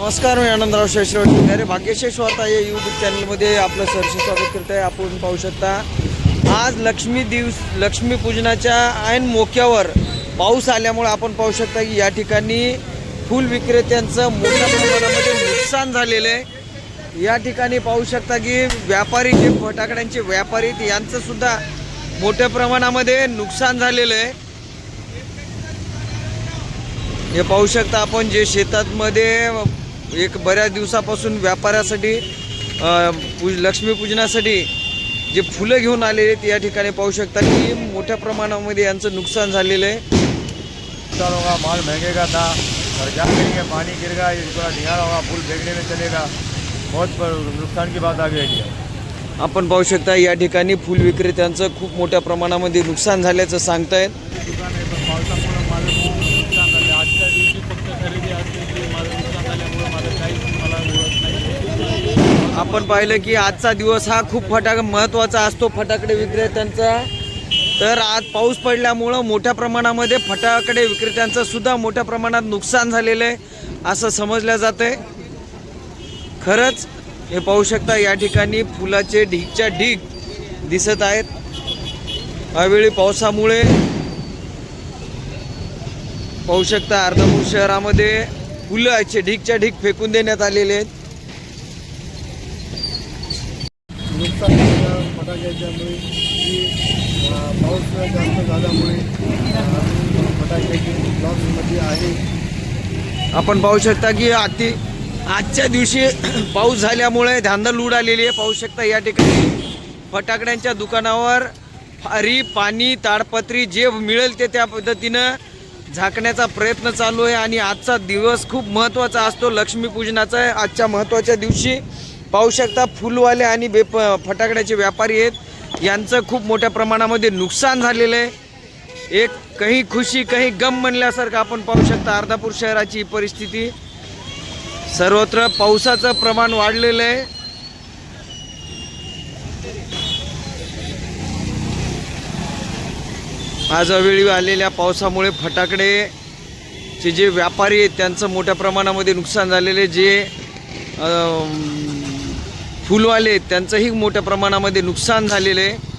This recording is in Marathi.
नमस्कार मी आनंदराव शेषराव अरे भाग्यशेष वार्ता या यूट्यूब चॅनलमध्ये आपलं सरसे स्वागत करत आहे आपण पाहू शकता आज लक्ष्मी दिवस लक्ष्मीपूजनाच्या ऐन मोक्यावर पाऊस आल्यामुळे आपण पाहू शकता की या ठिकाणी फूल विक्रेत्यांचं मोठ्या प्रमाणामध्ये नुकसान झालेलं आहे. या ठिकाणी पाहू शकता की व्यापारी जे फटाकड्यांचे व्यापारी यांचंसुद्धा मोठ्या प्रमाणामध्ये नुकसान झालेलं आहे. हे पाहू शकता आपण जे शेतातमध्ये एक बऱ्याच दिवसापासून व्यापारासाठी अ, पूज लक्ष्मीपूजनासाठी जे फुलं घेऊन आलेले आहेत या ठिकाणी पाहू शकता की मोठ्या प्रमाणामध्ये यांचं नुकसान झालेलं आहे. नुकसान होगा माल महंगेगा था बरसात गिरेंगे पानी गिरेगा ये पूरा ढिगारा होगा फूल फेंकने में चलेगा। बहुत नुकसान की बात आ गई है आपण पाहू शकता या ठिकाणी फुल विक्रेत्यांचं खूप मोठ्या प्रमाणामध्ये नुकसान झाल्याचं सांगतायत. दुकान आहे पण पावसामुळे माझं खूप नुकसान झालं आजच्या दिवशी फक्त खरेदी असते की माझं नुकसान झाल्यामुळे माझं काहीच मला ओळख नाही आपण पाहिलं की आजचा दिवस हा खूप फटाक महत्त्वाचा असतो फटाकडे विक्रेत्यांचा. तर आज पाऊस पडल्यामुळं मोठ्या प्रमाणामध्ये फटाकडे विक्रेत्यांचं सुद्धा मोठ्या प्रमाणात नुकसान झालेलं आहे असं समजलं जातं आहे खरंच हे पाहू शकता या ठिकाणी फुलाचे ढीगच्या ढीग दिसत आहेत. अवेळी पावसामुळे पाहू शकता अर्धपूर शहरामध्ये फुलाचे ढीगच्या ढीग फेकून देण्यात आलेले आहेत. फटाक्याच्यामुळे की पाऊस जास्त झाल्यामुळे फटाक्याची लॉसमध्ये आहे. आपण पाहू शकता की अति आजच्या दिवशी पाऊस झाल्यामुळे धांदल उडालेली आहे. पाहू शकता या ठिकाणी फटाकड्यांच्या दुकानावर फारी पाणी ताडपत्री जे मिळेल ते त्या पद्धतीनं झाकण्याचा प्रयत्न चालू आहे. आणि आजचा दिवस खूप महत्त्वाचा असतो. लक्ष्मीपूजनाचा आहे. आजच्या महत्त्वाच्या दिवशी पाहू शकता फुलवाले आणि बेप फटाकड्याचे व्यापारी आहेत. यांचं खूप मोठ्या प्रमाणामध्ये नुकसान झालेलं आहे. एक काही खुशी काही गम म्हणल्यासारखं आपण पाहू शकता अर्धापूर शहराची परिस्थिती. सर्वत्र पावसाचं प्रमाण वाढलेलं आहे. आज अवेळी आलेल्या पावसामुळे फटाकडे जे व्यापारी आहेत त्यांचं मोठ्या प्रमाणामध्ये नुकसान झालेले जे फुलवाले त्यांचंही मोठ्या प्रमाणामध्ये नुकसान झालेलं आहे.